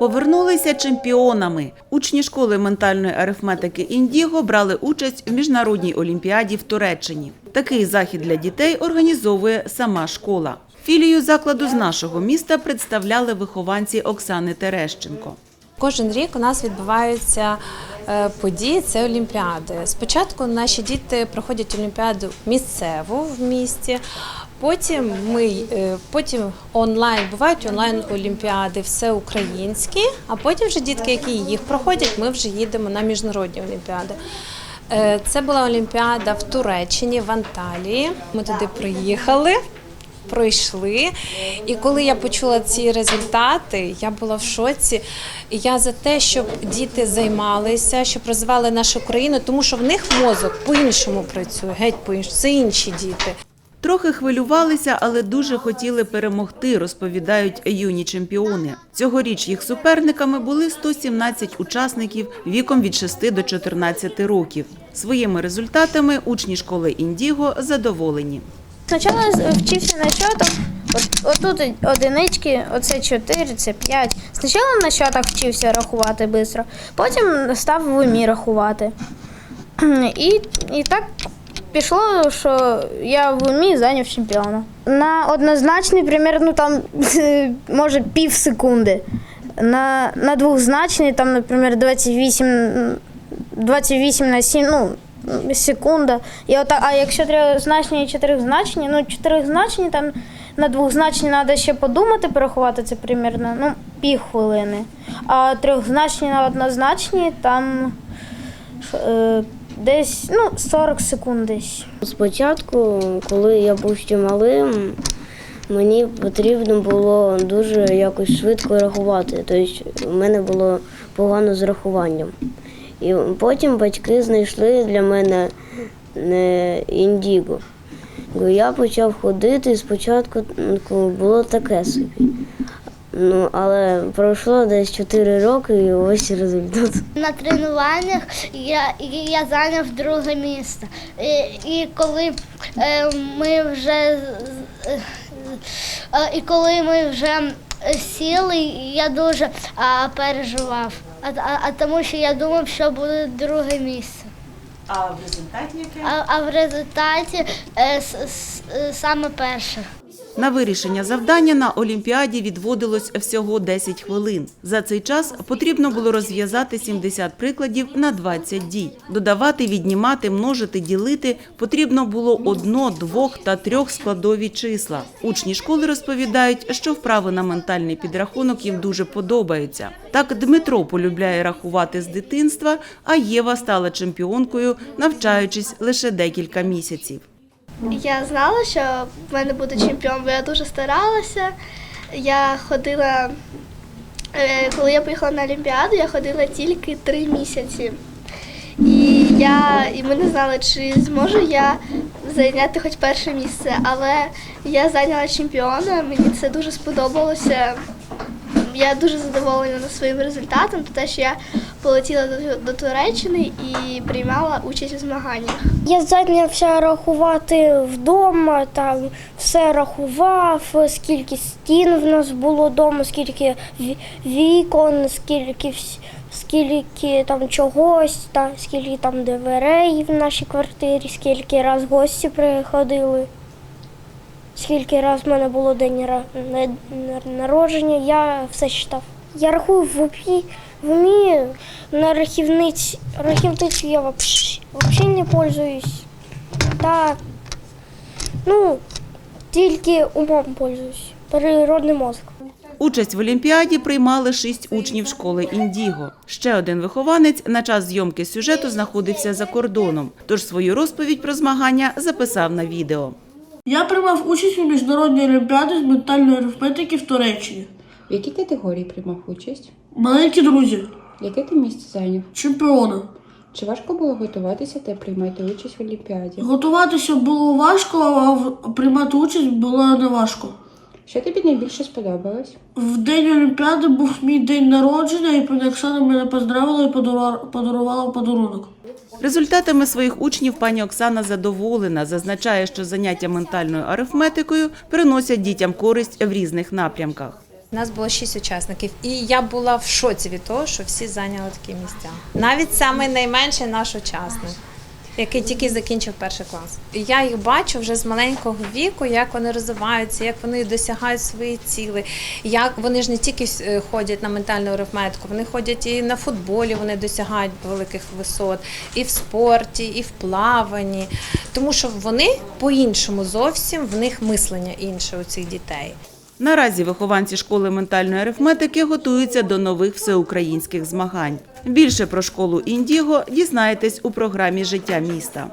Повернулися чемпіонами. Учні школи ментальної арифметики Індіго брали участь у міжнародній олімпіаді в Туреччині. Такий захід для дітей організовує сама школа. Філію закладу з нашого міста представляли вихованці Оксани Терещенко. Кожен рік у нас відбуваються е, події, це олімпіади. Спочатку наші діти проходять олімпіаду місцеву в місті. Потім ми е, потім онлайн бувають онлайн олімпіади, все українські. А потім вже дітки, які їх проходять, ми вже їдемо на міжнародні олімпіади. Е, Це була олімпіада в Туреччині, в Анталії. Ми туди приїхали пройшли. І коли я почула ці результати, я була в шоці. Я за те, щоб діти займалися, щоб розвивали нашу країну, тому що в них мозок по-іншому працює, геть по-іншому. Це інші діти. Трохи хвилювалися, але дуже хотіли перемогти, розповідають юні чемпіони. Цьогоріч їх суперниками були 117 учасників віком від 6 до 14 років. Своїми результатами учні школи Індіго задоволені. Спочатку вчився на чотах, отут одинички, оце 4, це 5. Спочатку на чотах вчився рахувати швидко, потім став в умі рахувати. І, і так пішло, що я в умі зайняв чемпіона. На однозначний, примерно, там може пів секунди. На, на двохзначний, там, наприклад, 28, 28 на 7, ну, секунда. І ота, а якщо трьохзначні і чотиризначні, ну чотиризначні там на двохзначні треба ще подумати, порахувати це примерно ну, пів хвилини. А трьохзначні на однозначні там е, десь ну, 40 секунд десь. Спочатку, коли я був ще малим, мені потрібно було дуже якось швидко рахувати. Тобто в мене було погано з рахуванням. І потім батьки знайшли для мене індіго. Бо Я почав ходити, і спочатку ну, було таке собі. Ну, але пройшло десь 4 роки і ось результат. На тренуваннях я, я зайняв друге місце. І, і коли е, ми вже е, е, і коли ми вже сіли, я дуже а, переживав. А, а, а тому що я думав, що буде друге місце. А в результаті яке? А, а в результаті е, с, с, саме перше. На вирішення завдання на Олімпіаді відводилось всього 10 хвилин. За цей час потрібно було розв'язати 70 прикладів на 20 дій. Додавати, віднімати, множити, ділити потрібно було одно, двох та трьох складові числа. Учні школи розповідають, що вправи на ментальний підрахунок їм дуже подобаються. Так Дмитро полюбляє рахувати з дитинства, а Єва стала чемпіонкою, навчаючись лише декілька місяців. Я знала, що в мене буде чемпіон, бо я дуже старалася. Я ходила, е, коли я поїхала на Олімпіаду, я ходила тільки три місяці. І я, і ми не знали, чи зможу я зайняти хоч перше місце. Але я зайняла чемпіона, мені це дуже сподобалося. Я дуже задоволена своїм результатом, те, що я полетіла до, Туреччини і приймала участь у змаганнях. Я зайнявся рахувати вдома, там все рахував, скільки стін в нас було вдома, скільки ві- вікон, скільки скільки там чогось, та скільки там дверей в нашій квартирі, скільки раз гості приходили. Скільки раз в мене було день народження, я все читав. Я рахую в умі, в умі на рахівниці. Рахівницю я вообще не пользуюсь. Так. Ну, тільки умом пользуюсь. Природний мозок. Участь в Олімпіаді приймали шість учнів школи Індіго. Ще один вихованець на час зйомки сюжету знаходився за кордоном, тож свою розповідь про змагання записав на відео. Я приймав участь у міжнародній олімпіаді з ментальної арифметики в Туреччині. В якій категорії приймав участь? Маленькі друзі, Яке ти місце зайняв? чемпіони. Чи важко було готуватися та приймати участь в Олімпіаді? Готуватися було важко, а приймати участь було не важко. Що тобі найбільше сподобалось? В день Олімпіади був мій день народження, і пані Оксана мене поздравила і подарувала подарунок. Результатами своїх учнів пані Оксана задоволена. Зазначає, що заняття ментальною арифметикою приносять дітям користь в різних напрямках. У нас було шість учасників, і я була в шоці від того, що всі зайняли такі місця. Навіть саме найменший наш учасник, який тільки закінчив перший клас. І я їх бачу вже з маленького віку, як вони розвиваються, як вони досягають свої ціли. Як вони ж не тільки е, ходять на ментальну арифметику, вони ходять і на футболі, вони досягають великих висот, і в спорті, і в плаванні. Тому що вони по-іншому зовсім в них мислення інше у цих дітей. Наразі вихованці школи ментальної арифметики готуються до нових всеукраїнських змагань. Більше про школу Індіго дізнаєтесь у програмі Життя міста.